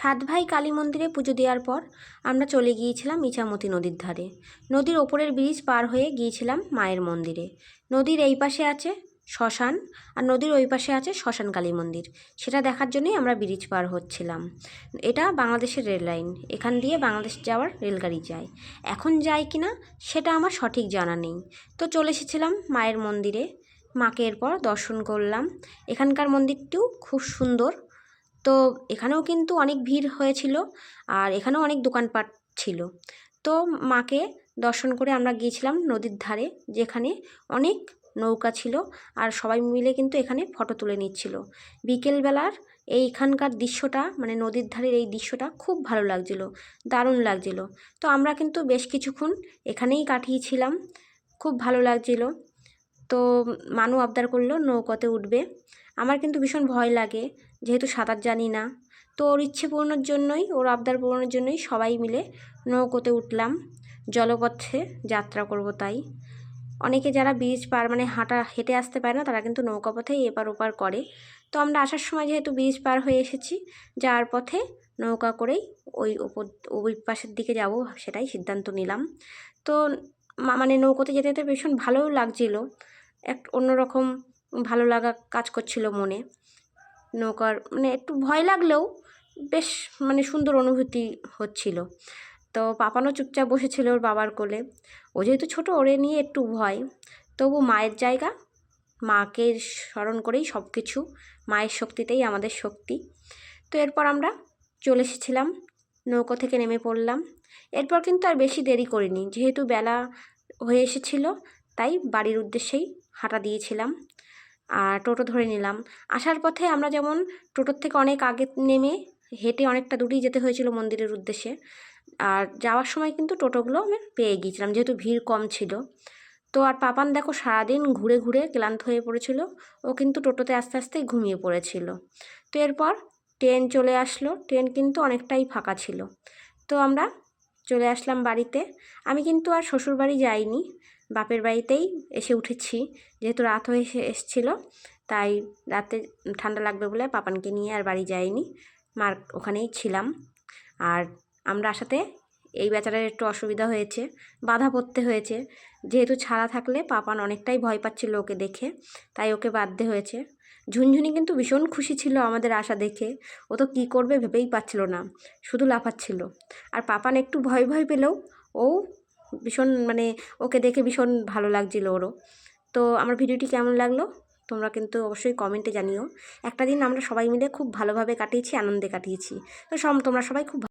সাত ভাই কালী মন্দিরে পুজো দেওয়ার পর আমরা চলে গিয়েছিলাম ইছামতি নদীর ধারে। নদীর ওপরের ব্রিজ পার হয়ে গিয়েছিলাম মায়ের মন্দিরে। নদীর এই পাশে আছে শ্মশান আর নদীর ওই পাশে আছে শ্মশান কালী মন্দির। সেটা দেখার জন্যই আমরা ব্রিজ পার হচ্ছিলাম। এটা বাংলাদেশের রেল লাইন। এখান দিয়ে বাংলাদেশ যাওয়ার রেলগাড়ি যায়। এখন যায় কি না সেটা আমার সঠিক জানা নেই। তো চলে এসেছিলাম মায়ের মন্দিরে। মাকে এরপর দর্শন করলাম। এখানকার মন্দিরটিও খুব সুন্দর। তো এখানেও কিন্তু অনেক ভিড় হয়েছিল আর এখানেও অনেক দোকানপাট ছিল। তো মাকে দর্শন করে আমরা গিয়েছিলাম নদীর ধারে, যেখানে অনেক নৌকা ছিল আর সবাই মিলে কিন্তু এখানে ফটো তুলে নিচ্ছিল। বিকেলবেলার এইখানকার দৃশ্যটা মানে নদীর ধারের এই দৃশ্যটা খুব ভালো লাগছিল, দারুণ লাগছিল। তো আমরা কিন্তু বেশ কিছুক্ষণ এখানেই কাটিয়েছিলাম, খুব ভালো লাগছিল। তো মানু আবদার করল, নৌকাতে উঠবে। আমার কিন্তু ভীষণ ভয় লাগে, যেহেতু সাঁতার জানি না। তো ওর ইচ্ছে পূরণের জন্যই, ওর আবদার পূরণের জন্যই সবাই মিলে নৌকোতে উঠলাম। জলপথে যাত্রা করব তাই। অনেকে যারা ব্রিজ পার মানে হাঁটা, হেঁটে আসতে পারে না, তারা কিন্তু নৌকা পথেই এপার ওপার করে। তো আমরা আসার সময় যেহেতু ব্রিজ পার হয়ে এসেছি, যাওয়ার পথে নৌকা করেই ওই ওপর, ওই পাশের দিকে যাব, সেটাই সিদ্ধান্ত নিলাম। তো মানে নৌকোতে যেতে যেতে ভীষণ ভালোও লাগছিল। এক অন্যরকম ভালো লাগা কাজ করছিল মনে। নৌকার মানে একটু ভয় লাগলেও বেশ মানে সুন্দর অনুভূতি হচ্ছিল। তো পাপানো চুপচাপ বসেছিল ওর বাবার কোলে। ও যেহেতু ছোটো, ওরে নিয়ে একটু ভয়। তবু মায়ের জায়গা, মাকে স্মরণ করেই সব কিছু মায়ের শক্তিতেই আমাদের শক্তি। তো এরপর আমরা চলে এসেছিলাম, নৌকো থেকে নেমে পড়লাম। এরপর কিন্তু আর বেশি দেরি করিনি, যেহেতু বেলা হয়ে এসেছিল, তাই বাড়ির উদ্দেশ্যেই হাঁটা দিয়েছিলাম। আর টোটো ধরে নিলাম। আসার পথে আমরা যেমন টোটোর থেকে অনেক আগে নেমে হেঁটে অনেকটা দূরেই যেতে হয়েছিল মন্দিরের উদ্দেশ্যে। আর যাওয়ার সময় কিন্তু টোটোগুলো আমি পেয়ে গিয়েছিলাম, যেহেতু ভিড় কম ছিল। তো আর পাপান দেখো সারাদিন ঘুরে ঘুরে ক্লান্ত হয়ে পড়েছিল। ও কিন্তু টোটোতে আস্তে আস্তে ঘুমিয়ে পড়েছিল। তো এরপর ট্রেন চলে আসলো। ট্রেন কিন্তু অনেকটাই ফাঁকা ছিল। তো আমরা চলে আসলাম বাড়িতে। আমি কিন্তু আর শ্বশুরবাড়ি যাইনি। বাপের বাড়িতেই এসে উঠেছি। যেহেতু রাত হয়ে এসে এসছিল, তাই রাতে ঠান্ডা লাগবে বলে পাপানকে নিয়ে আর বাড়ি যাইনি। মার ওখানেই ছিলাম। আর আমরা আসাতে এই বেচারার একটু অসুবিধা হয়েছে, বাধা পড়তে হয়েছে। যেহেতু ছাড়া থাকলে পাপান অনেকটাই ভয় পাচ্ছিল ওকে দেখে, তাই ওকে বাঁধতে হয়েছে। ঝুনঝুনি কিন্তু ভীষণ খুশি ছিল আমাদের আশা দেখে। ও তো কী করবে ভেবেই পাচ্ছিল না, শুধু লাফাচ্ছিল। আর পাপান একটু ভয় ভয় পেলেও ও ভীষণ মানে ওকে দেখে ভীষণ ভালো লাগছিল ওরও। তো আমার ভিডিওটি কেমন লাগল? তোমরা কিন্তু অবশ্যই কমেন্টে জানিও। একটা দিন আমরা সবাই মিলে খুব ভালোভাবে কাটিয়েছি, আনন্দে কাটিয়েছি। তো সব তোমরা সবাই খুব